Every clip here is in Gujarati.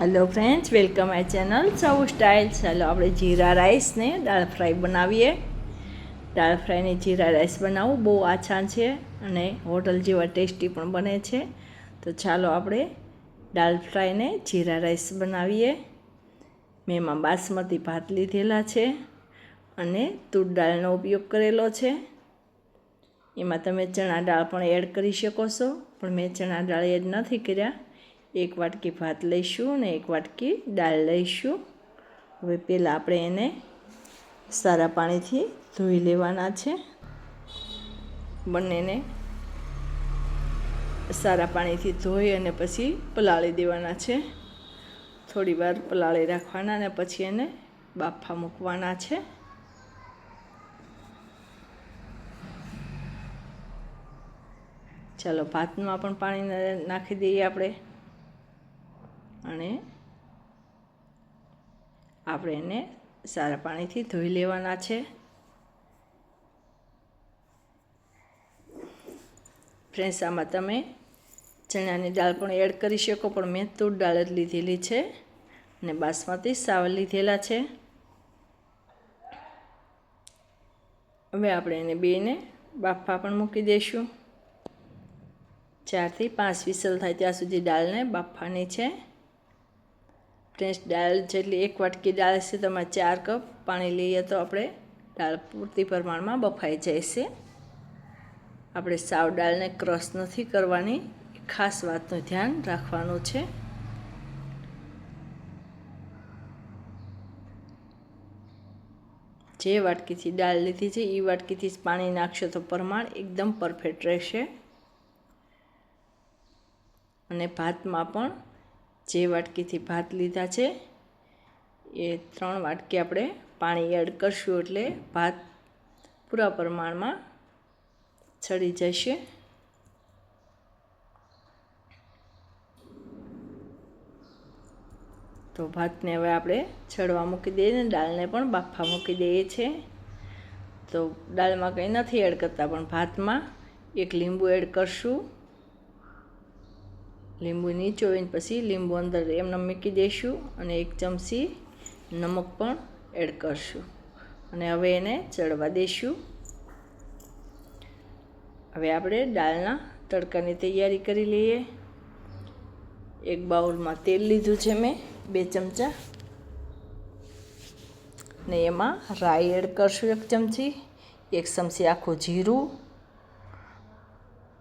Hello friends welcome my channel સૌ સ્ટાઇલ ચાલો આપણે જીરા રાઈસને દાળ ફ્રાય બનાવીએ. દાળ ફ્રાયને જીરા રાઈસ બનાવવું બહુ આછા છે અને હોટલ જેવા ટેસ્ટી પણ બને છે. તો ચાલો આપણે દાળ ફ્રાયને જીરા રાઈસ બનાવીએ. મેં એમાં બાસમતી ભાત લીધેલા છે અને તૂર દાળનો ઉપયોગ કરેલો છે. એમાં તમે ચણા દાળ પણ એડ કરી શકો છો, પણ મેં ચણા દાળ એડ નથી કર્યા. એક વાટકી ભાત લઈશું અને એક વાટકી દાળ લઈશું. હવે પહેલાં આપણે એને સારા પાણીથી ધોઈ લેવાના છે. બંનેને સારા પાણીથી ધોઈ અને પછી પલાળી દેવાના છે. થોડી વાર પલાળી રાખવાના અને પછી એને બાફા મૂકવાના છે. ચાલો, ભાતમાં પણ પાણી નાખી દઈએ આપણે. અને આપણે એને સારા પાણીથી ધોઈ લેવાના છે. ફ્રેન્ડ્સ, આમાં તમે ચણાની દાળ પણ એડ કરી શકો, પણ મેં તૂર દાળ જ લીધેલી છે અને બાસમતી સાવર લીધેલા છે. હવે આપણે એને બેને બાફા પણ મૂકી દઈશું. ચારથી પાંચ વિસલ થાય ત્યાં સુધી દાળને બાફવાની છે. ફ્રેન્ડ્સ દાળ જેટલી એક વાટકી દાળ છે તમે ચાર કપ પાણી લઈએ તો આપણે દાળ પૂરતી પ્રમાણમાં બફાઈ જાય છે આપણે સાવ દાળને ક્રશ નથી કરવાની ખાસ વાતનું ધ્યાન રાખવાનું છે. જે વાટકીથી દાળ લીધી છે એ વાટકીથી જ પાણી નાખશો તો પ્રમાણ એકદમ પરફેક્ટ રહેશે. અને ભાતમાં પણ જે વાટકીથી ભાત લીધા છે, એ ત્રણ વાટકી આપણે પાણી એડ કરશું એટલે ભાત પૂરા પ્રમાણમાં ચડી જશે. તો ભાતને હવે આપણે છડવા મૂકી દઈએ ને દાળને પણ બાફા મૂકી દઈએ છીએ તો દાળમાં કંઈ નથી એડ કરતા પણ ભાતમાં એક લીંબુ એડ કરશું. લીંબુ નીચોવીને પછી લીંબુ અંદર એમને મૂકી દઈશું અને એક ચમચી નમક પણ એડ કરશું. અને હવે એને ચડવા દઈશું હવે આપણે દાળના તડકાની તૈયારી કરી લઈએ. એક બાઉલમાં તેલ લીધું છે મેં, બે ચમચા. ને એમાં રાઈ એડ કરશું એક ચમચી એક ચમચી આખું જીરું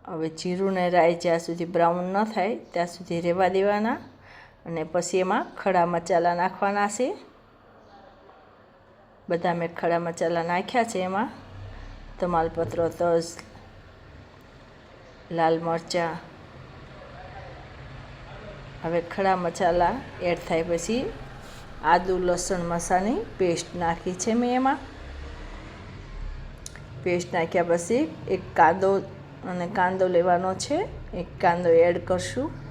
હવે જીરું ને રાઈ જ્યાં સુધી બ્રાઉન ન થાય, ત્યાં સુધી રહેવા દેવાના અને પછી એમાં ખડા મસાલા નાખવાના છે. બધા મેં ખડા મસાલા નાખ્યા છે એમાં. તમાલપત્ર, તજ, લાલ મરચાં. હવે ખડા મસાલા એડ થાય પછી આદુ, લસણ, મસાની પેસ્ટ નાખી છે મેં એમાં. પેસ્ટ નાખ્યા પછી એક કાંદો અને કાંદો લેવાનો છે. એક કાંદો એડ કરશું.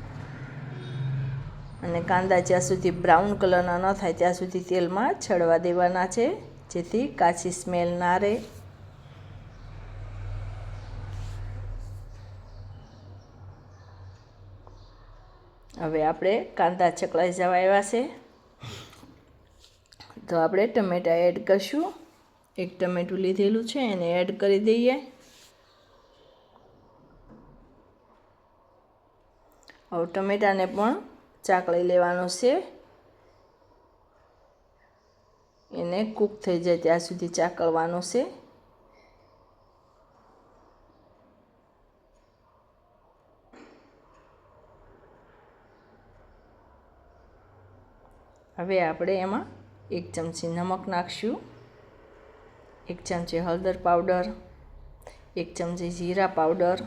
અને કાંદા જ્યાં સુધી બ્રાઉન કલરના ન થાય, ત્યાં સુધી તેલમાં છડવા દેવાના છે. જેથી કાચી સ્મેલ ના રહે. હવે આપણે કાંદા ચકળાઈ જવા આવ્યા છે. તો આપણે ટમેટાં એડ કરશું. એક ટમેટું લીધેલું છે, એને એડ કરી દઈએ. હવે ટમેટાને પણ ચાકળી લેવાનું છે. એને કૂક થઈ જાય ત્યાં સુધી ચાકળવાનું છે. હવે આપણે એમાં એક ચમચી નમક નાખશું. એક ચમચી હળદર પાવડર, એક ચમચી જીરા પાવડર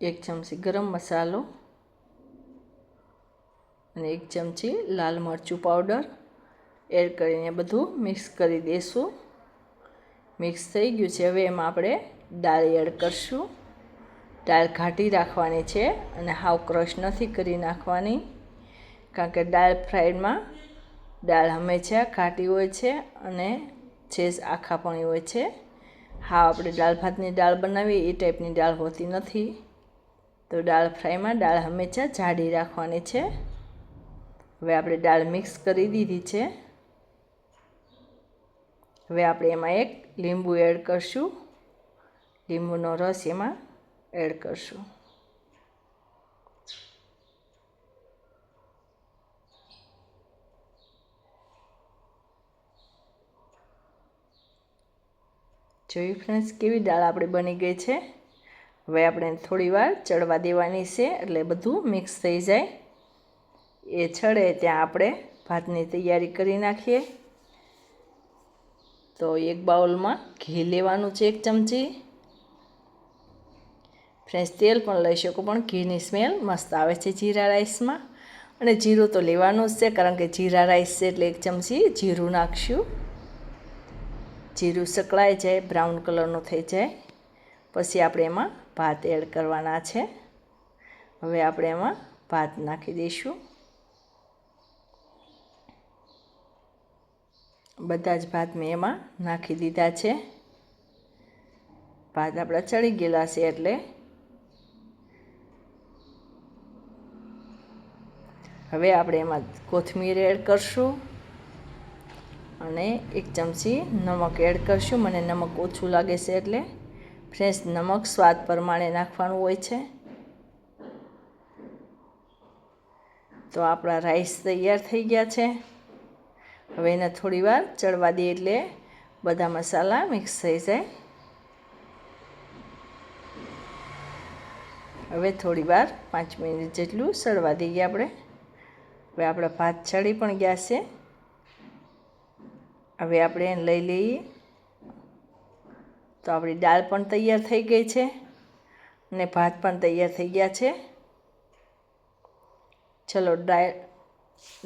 એક ચમચી ગરમ મસાલો અને એક ચમચી લાલ મરચું પાવડર. એડ કરીને બધું મિક્સ કરી દઈશું મિક્સ થઈ ગયું છે. હવે એમાં આપણે દાળ એડ કરશું. દાળ ઘાટી રાખવાની છે અને હાવ ક્રશ નથી કરી નાખવાની. કારણ કે દાળ ફ્રાઈડમાં દાળ હંમેશા ઘાટી હોય છે અને છેસ આખાપણી હોય છે. હા આપણે દાળ ભાતની દાળ બનાવીએ, એ ટાઈપની દાળ હોતી નથી. તો દાળ ફ્રાયમાં દાળ હંમેશા જાડી રાખવાની છે. હવે આપણે દાળ મિક્સ કરી દીધી છે. હવે આપણે એમાં એક લીંબુ એડ કરશું. લીંબુનો રસ એમાં એડ કરશું. જોયું ફ્રેન્ડ્સ કેવી દાળ આપણી બની ગઈ છે? હવે આપણે થોડી વાર ચડવા દેવાની છે એટલે બધું મિક્સ થઈ જાય. એ છડે ત્યાં આપણે ભાતની તૈયારી કરી નાખીએ. તો એક બાઉલમાં ઘી લેવાનું છે એક ચમચી. ફ્રેશ તેલ પણ લઈ શકો, પણ ઘીની સ્મેલ મસ્ત આવે છે જીરા રાઈસમાં. અને જીરું તો લેવાનું જ છે, કારણ કે જીરા રાઈસ છે એટલે એક ચમચી જીરું નાખશું. જીરું સકળાઈ જાય, બ્રાઉન કલરનું થઈ જાય. પછી આપણે એમાં ભાત એડ કરવાના છે. હવે આપણે એમાં ભાત નાખી દઈશું. બધા જ ભાત મેં એમાં નાખી દીધા છે. ભાત આપણા ચડી ગયેલા છે એટલે. હવે આપણે એમાં કોથમીર એડ કરશું. અને એક ચમચી નમક એડ કરશું. મને નમક ઓછું લાગે છે એટલે. ફ્રેશ નમક સ્વાદ પ્રમાણે નાખવાનું હોય છે. તો આપણા રાઈસ તૈયાર થઈ ગયા છે. હવે એને થોડીવાર ચડવા દઈએ એટલે બધા મસાલા મિક્સ થઈ જાય. હવે થોડીવાર પાંચ મિનિટ જેટલું સળવા દઈએ આપણે. હવે આપણા ભાત ચડી પણ ગયા છે. હવે આપણે એને લઈ લઈએ. તો આપણી દાળ પણ તૈયાર થઈ ગઈ છે અને ભાત પણ તૈયાર થઈ ગયા છે. ચલો દાળ,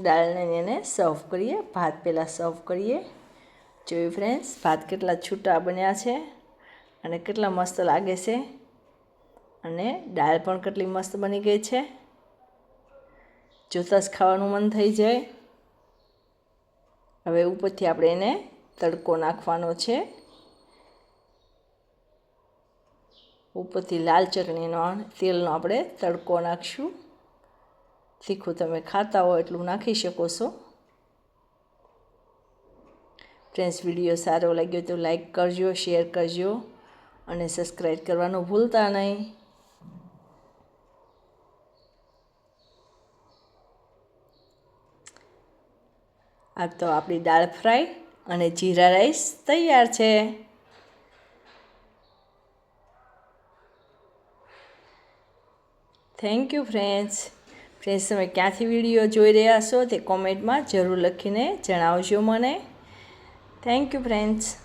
દાળને એને સર્વ કરીએ. ભાત પહેલાં સર્વ કરીએ. જોયું ફ્રેન્ડ્સ ભાત કેટલા છૂટા બન્યા છે અને કેટલા મસ્ત લાગે છે અને દાળ પણ કેટલી મસ્ત બની ગઈ છે. જોતાં જ ખાવાનું મન થઈ જાય. હવે ઉપરથી આપણે એને તડકો નાખવાનો છે. ઉપરથી લાલ ચટણીનો તેલનો આપણે તડકો નાખશું. તીખું તમે ખાતા હો એટલું નાખી શકો છો. ફ્રેન્ડ્સ, વીડિયો સારો લાગ્યો તો લાઈક કરજો, શેર કરજો અને સબસ્ક્રાઈબ કરવાનું ભૂલતા નહીં. આ તો આપણી દાળ ફ્રાય અને જીરા રાઈસ તૈયાર છે. થેન્ક યુ ફ્રેન્ડ્સ ફ્રેન્ડ્સ તમે ક્યાંથી વીડિયો જોઈ રહ્યા છો તે કોમેન્ટમાં જરૂર લખીને જણાવજો મને. Thank you friends